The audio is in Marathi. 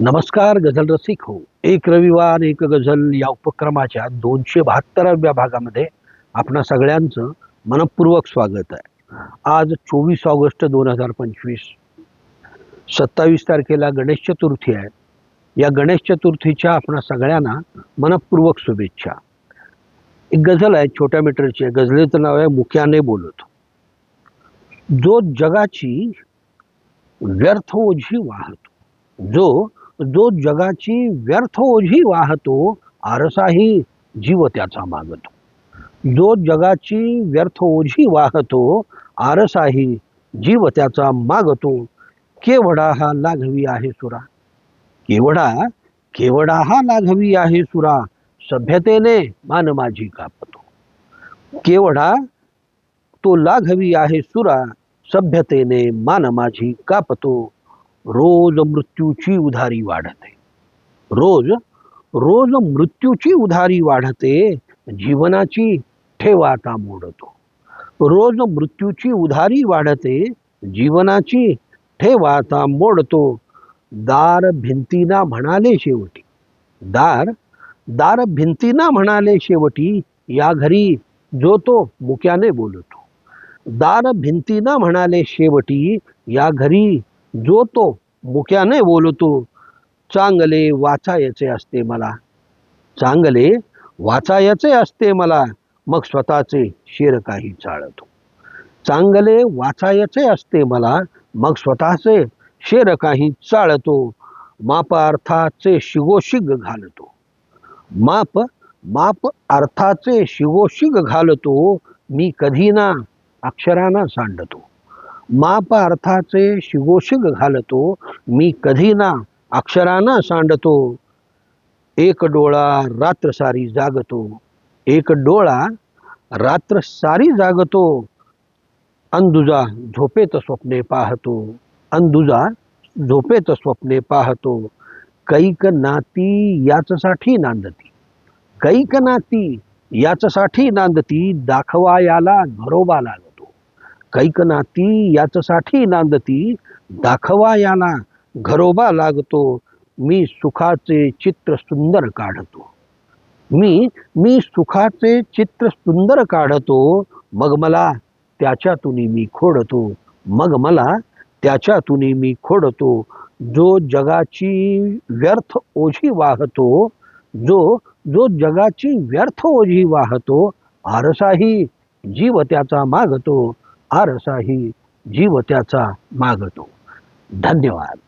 नमस्कार गझल रसिक हो. एक रविवार एक गझल या उपक्रमाच्या दोनशे बहात्तराव्या भागामध्ये आपणा सगळ्यांचं मनपूर्वक स्वागत आहे. आज चोवीस ऑगस्ट दोन हजार पंचवीस सत्तावीस तारखेला गणेश चतुर्थी आहे. या गणेश चतुर्थीच्या आपणा सगळ्यांना मनपूर्वक शुभेच्छा. एक गझल आहे छोट्या मीटरची. गझलेचं नाव आहे मुख्याने बोलत. जो जगाची व्यर्थ ओझी वाहतो जो जो जगाची व्यर्थ ओझी वाहतो आरसाही जीव त्याचा मागतो. जो जगाची व्यर्थ ओझी वाहतो आरसाही जीव त्याचा मागतो. केवडा हा लाघवी आहे सुरा. केवडा केवडा हा लाघवी आहे सुरा. सभ्यतेने मान माझी कापतो. केवडा तो लाघवी आहे सुरा सभ्यतेने मान माझी कापतो. रोज मृत्यूची उधारी वाढते. रोज रोज मृत्यूची उधारी वाढते जीवनाची ठेवा आता मोडतो. रोज मृत्यूची उधारी वाढते जीवनाची ठेवा आता मोडतो. दार भिंतीना म्हणाले शेवटी. दार दार भिंतीना म्हणाले शेवटी या घरी जो तो मुक्याने बोलतो. दार भिंतीना म्हणाले शेवटी या घरी जो तो मुख्याने बोलतो चांगले वाचायचे असते मला. चांगले वाचायचे असते मला मग स्वतःचे शेर काही चाळतो. चांगले वाचायचे असते मला मग स्वतःचे शेर काही चाळतो. माप अर्थाचे शिगोशिग घालतो. माप माप अर्थाचे शिगोशिग घालतो. मी कधी ना अक्षरांना सांडतो. माप अर्थाचे शिगोशिग घालतो मी कधी ना अक्षरांना सांडतो. एक डोळा रात्र सारी जागतो. एक डोळा रात्र सारी जागतो. अंदुजा झोपेत स्वप्ने पाहतो. अंदुजा झोपेत स्वप्ने पाहतो. कैक नाती याचसाठी नांदती. कैक नाती याचसाठी नांदती दाखवा याला घरोबा लागतो कैक नाती याचसाठी नांदती. दाखवा याला घरोबा लागतो. मी सुखाचे चित्र सुंदर काढतो. मी मी सुखाचे चित्र सुंदर काढतो. मग मला त्याच्यातून मी खोडतो. मग मला त्याच्यातून मी खोडतो. जो जगाची व्यर्थ ओझी वाहतो जो जो जगाची व्यर्थ ओझी वाहतो आरसाही जीव त्याचा मागतो. आरसाही जीव त्याचा मागतो. धन्यवाद.